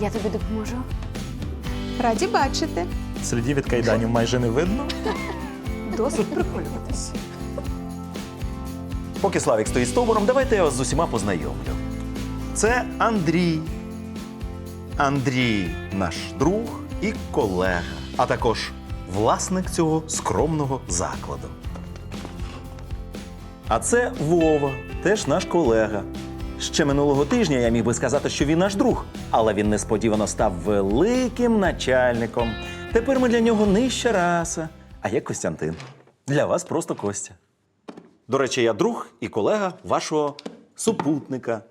Я тобі допоможу. Раді бачити. Слідів від кайданів майже не видно. Досить приколюватись. Поки Славік стоїть стовбуром, давайте я вас з усіма познайомлю. Це Андрій. Андрій наш друг і колега, а також власник цього скромного закладу. А це Вова, теж наш колега. Ще минулого тижня я міг би сказати, що він наш друг, але він несподівано став великим начальником. Тепер ми для нього нижча раса. А я Костянтин. Для вас просто Костя. До речі, я друг і колега вашого супутника.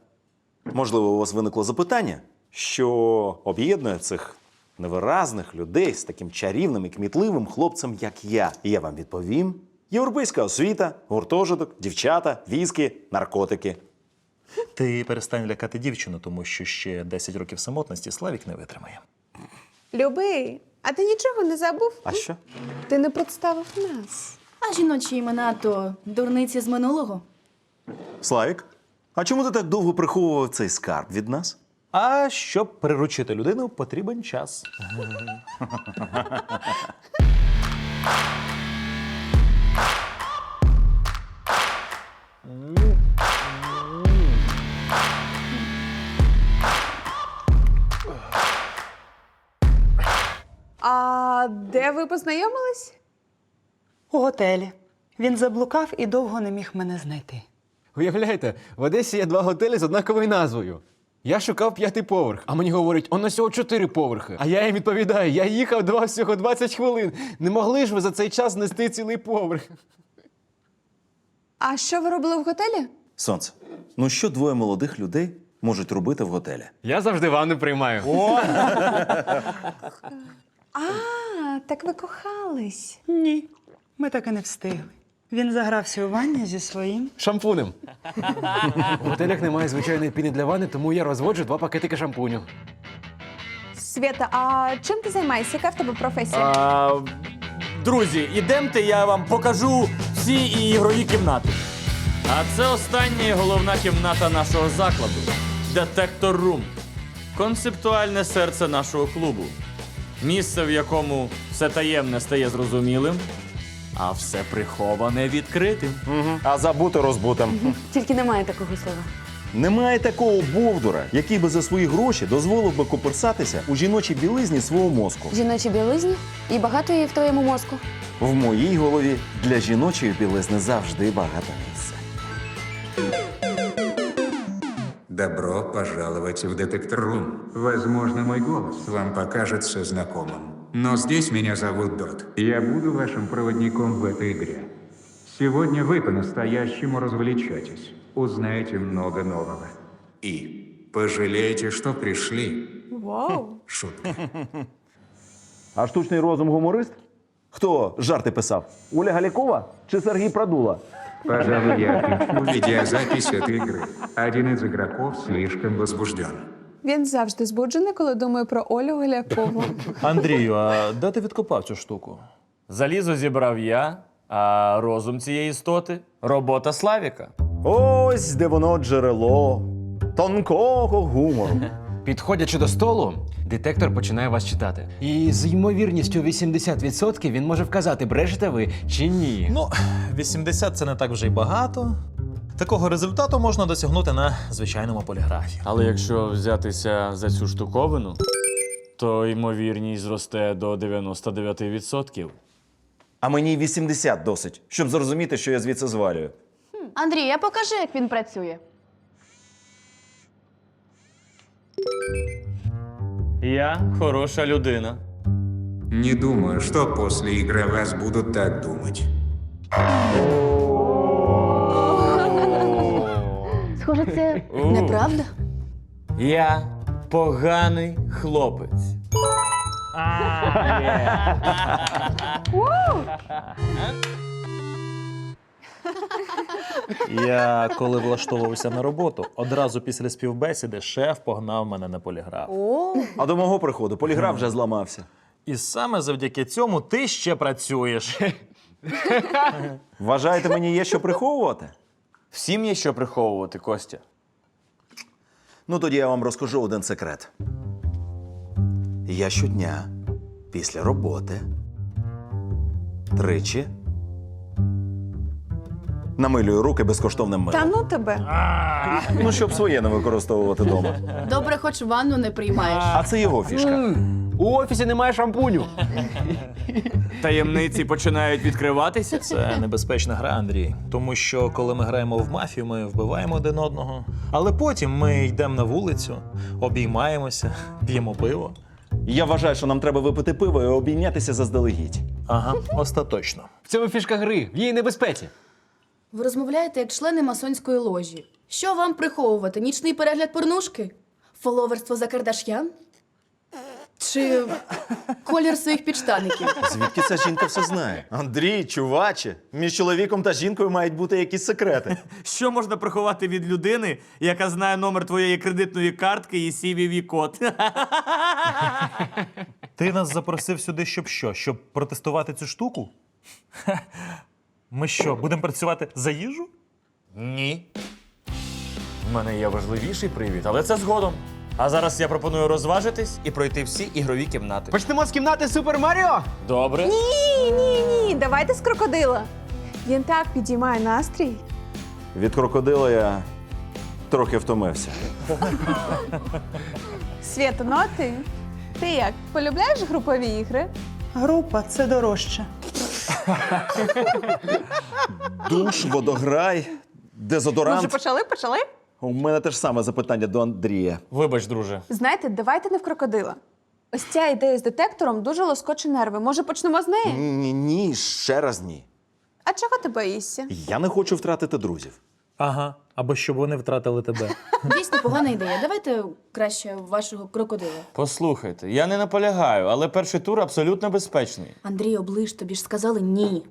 Можливо, у вас виникло запитання, що об'єднує цих невиразних людей з таким чарівним і кмітливим хлопцем, як я. І я вам відповім: європейська освіта, гуртожиток, дівчата, віскі, наркотики. Ти перестань лякати дівчину, тому що ще 10 років самотності Славік не витримає. Любий, а ти нічого не забув? А що? Ти не представив нас. А жіночі імена то дурниці з минулого. Славік, а чому ти так довго приховував цей скарб від нас? А щоб приручити людину, потрібен час. А де ви познайомились? У готелі. Він заблукав і довго не міг мене знайти. Уявляєте, в Одесі є два готелі з однаковою назвою. Я шукав п'ятий поверх, а мені говорять, он всього чотири поверхи. А я їм відповідаю, я їхав до вас всього 20 хвилин. Не могли ж ви за цей час нести цілий поверх? А що ви робили в готелі? Сонце, ну що двоє молодих людей можуть робити в готелі? Я завжди ванну приймаю. А, так ви кохались. Ні, ми так і не встигли. Він загрався у ванні зі своїм. Шампунем. В готелях немає звичайної піни для ванни, тому я розводжу два пакетики шампуню. Свята, а чим ти займаєшся? Яка в тебе професія? А, друзі, ідемте, я вам покажу всі ігрові кімнати. А це остання і головна кімната нашого закладу Детектор Рум. Концептуальне серце нашого клубу. Місце, в якому все таємне стає зрозумілим, а все приховане відкритим. А забути розбутим. Тільки немає такого слова. Немає такого бовдура, який би за свої гроші дозволив би коперсатися у жіночій білизні свого мозку. Жіночі білизні і багато її в твоєму мозку. В моїй голові для жіночої білизни завжди багато місця. Добро пожаловать в детектор-рум. Возможно, мой голос вам покажется знакомым. Но здесь меня зовут Дот. Я буду вашим проводником в этой игре. Сегодня вы по-настоящему развлечетесь. Узнаете много нового. И пожалеете, что пришли. Вау. Шутка. А штучний розум гуморист? Хто жарти писав? Оля Галякова чи Сергій Прадула? Пожалуй, я отключу видеозапись этой игры. Один из игроков слишком возбужден. Він завжди збуджений, коли думає про Олю Галякову. Андрію, а де ти відкопав цю штуку? Залізо зібрав я, а розум цієї істоти робота Славіка. Ось де воно джерело тонкого гумору. Підходячи до столу, детектор починає вас читати. І з ймовірністю 80% він може вказати, брешете ви чи ні. Ну, 80 це не так вже й багато. Такого результату можна досягнути на звичайному поліграфі. Але якщо взятися за цю штуковину, то ймовірність зросте до 99%. А мені 80 досить, щоб зрозуміти, що я звідси звалюю. Андрій, а покажи, як він працює. Я хороша людина. Не думаю, что после игры о вас будут так думать. Схоже, це неправда. Я поганий хлопець. Я коли влаштовувався на роботу, одразу після співбесіди шеф погнав мене на поліграф. А до мого приходу поліграф вже зламався. І саме завдяки цьому ти ще працюєш. Вважаєте, мені є що приховувати? Всім є що приховувати, Костя. Ну тоді я вам розкажу один секрет. я щодня після роботи тричі намилюю руки безкоштовним Та ну тебе. Ну, щоб своє не використовувати вдома. Добре, хоч ванну не приймаєш. А це його фішка. У офісі немає шампуню. Таємниці починають відкриватися. Це небезпечна гра, Андрій. Тому що коли ми граємо в мафію, ми вбиваємо один одного. Але потім ми йдемо на вулицю, обіймаємося, п'ємо пиво. Я вважаю, що нам треба випити пиво і обійнятися заздалегідь. Ага, остаточно. В цьому фішка гри, в її небезпеці. Ви розмовляєте як члени масонської ложі. Що вам приховувати? Нічний перегляд порнушки? Фоловерство за Кардаш'ян? Чи колір своїх підштаників? Звідки ця жінка все знає? Андрій, чуваче, між чоловіком та жінкою мають бути якісь секрети. Що можна приховати від людини, яка знає номер твоєї кредитної картки і cvv код Ти нас запросив сюди, щоб що? Щоб протестувати цю штуку? Ми що, будемо працювати за їжу? Ні. У мене є важливіший привід, але це згодом. А зараз я пропоную розважитись і пройти всі ігрові кімнати. Почнемо з кімнати Супер Маріо. Добре? Ні, ні, ні. Давайте з крокодила. Він так підіймає настрій. Від крокодила я трохи втомився. Свята, ну а ти? Ти як? Полюбляєш групові ігри? Група це дорожче. Душ, водограй, Ми вже дезодорант. почали, почали? У мене те ж саме запитання до Андрія. Вибач, друже. Знаєте, давайте не в крокодила. Ось ця ідея з детектором дуже лоскоче нерви. Може, почнемо з неї? Ні, ні, ще раз ні. А чого ти боїшся? Я не хочу втратити друзів. Ага, або щоб вони втратили тебе. Дійсно погана ідея. Давайте краще вашого крокодила. Послухайте, я не наполягаю, але перший тур абсолютно безпечний. Андрій, оближ, тобі ж сказали ні.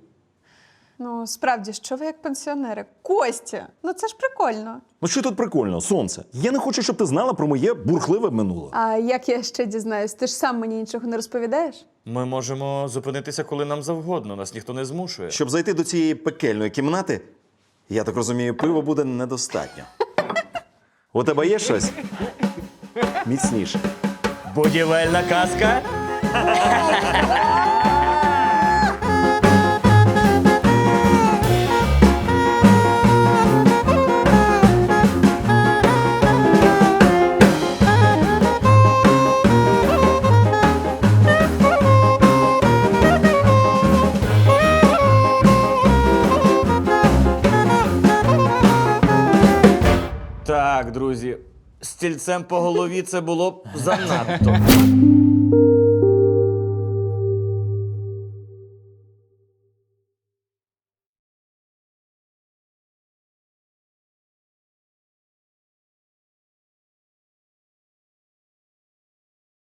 Ну, справді, що ви як пенсіонери? Костя, ну це ж прикольно. Ну що тут прикольно, сонце? Я не хочу, щоб ти знала про моє бурхливе минуле. А як я ще дізнаюсь? Ти ж сам мені нічого не розповідаєш? Ми можемо зупинитися, коли нам завгодно, нас ніхто не змушує. Щоб зайти до цієї пекельної кімнати, я так розумію, пива буде недостатньо. У тебе є щось? Міцніше. Будівельна казка. Стільцем по голові це було б занадто.